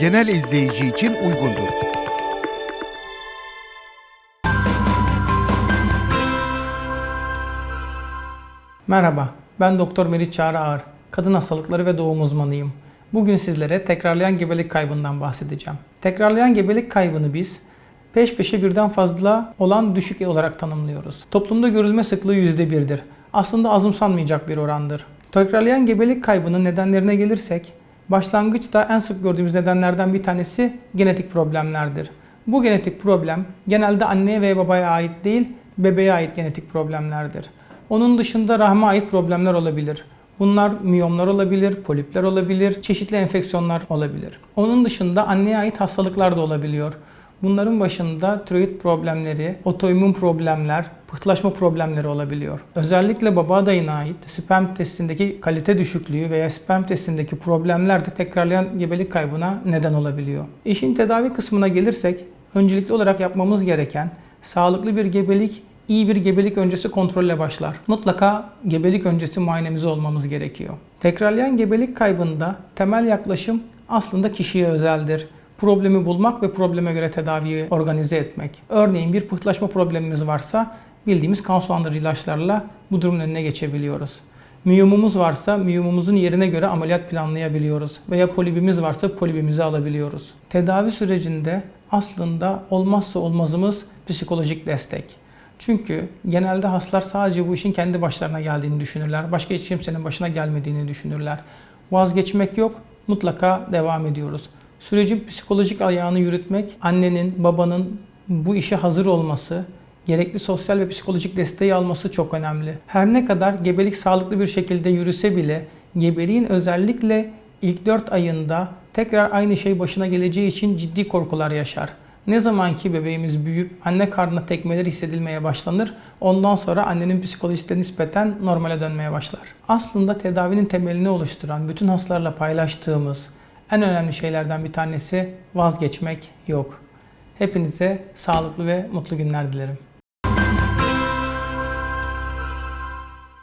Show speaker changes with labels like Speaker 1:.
Speaker 1: genel izleyici için uygundur.
Speaker 2: Merhaba, ben Doktor Meriç Çağrı Ağar. Kadın hastalıkları ve doğum uzmanıyım. Bugün sizlere tekrarlayan gebelik kaybından bahsedeceğim. Tekrarlayan gebelik kaybını biz peş peşe birden fazla olan düşük olarak tanımlıyoruz. Toplumda görülme sıklığı %1'dir. Aslında azımsanmayacak bir orandır. Tekrarlayan gebelik kaybının nedenlerine gelirsek, başlangıçta en sık gördüğümüz nedenlerden bir tanesi genetik problemlerdir. Bu genetik problem genelde anneye ve babaya ait değil, bebeğe ait genetik problemlerdir. Onun dışında rahme ait problemler olabilir. Bunlar miyomlar olabilir, polipler olabilir, çeşitli enfeksiyonlar olabilir. Onun dışında anneye ait hastalıklar da olabiliyor. Bunların başında tiroid problemleri, otoimmün problemler, pıhtılaşma problemleri olabiliyor. Özellikle baba adayına ait sperm testindeki kalite düşüklüğü veya sperm testindeki problemler de tekrarlayan gebelik kaybına neden olabiliyor. İşin tedavi kısmına gelirsek, öncelikli olarak yapmamız gereken sağlıklı bir gebelik iyi bir gebelik öncesi kontrolle başlar. Mutlaka gebelik öncesi muayenemiz olmamız gerekiyor. Tekrarlayan gebelik kaybında temel yaklaşım aslında kişiye özeldir. Problemi bulmak ve probleme göre tedaviyi organize etmek. Örneğin bir pıhtılaşma problemimiz varsa bildiğimiz kan sulandırıcı ilaçlarla bu durumun önüne geçebiliyoruz. Miyomumuz varsa miyomumuzun yerine göre ameliyat planlayabiliyoruz. Veya polibimiz varsa polibimizi alabiliyoruz. Tedavi sürecinde aslında olmazsa olmazımız psikolojik destek. Çünkü genelde hastalar sadece bu işin kendi başlarına geldiğini düşünürler. Başka hiç kimsenin başına gelmediğini düşünürler. Vazgeçmek yok, mutlaka devam ediyoruz. Sürecin psikolojik ayağını yürütmek, annenin, babanın bu işe hazır olması, gerekli sosyal ve psikolojik desteği alması çok önemli. Her ne kadar gebelik sağlıklı bir şekilde yürüse bile gebeliğin özellikle ilk 4 ayında tekrar aynı şey başına geleceği için ciddi korkular yaşar. Ne zaman ki bebeğimiz büyüyüp anne karnına tekmeler hissedilmeye başlanır, ondan sonra annenin psikolojisi nispeten normale dönmeye başlar. Aslında tedavinin temelini oluşturan, bütün hastalarla paylaştığımız en önemli şeylerden bir tanesi vazgeçmek yok. Hepinize sağlıklı ve mutlu günler dilerim.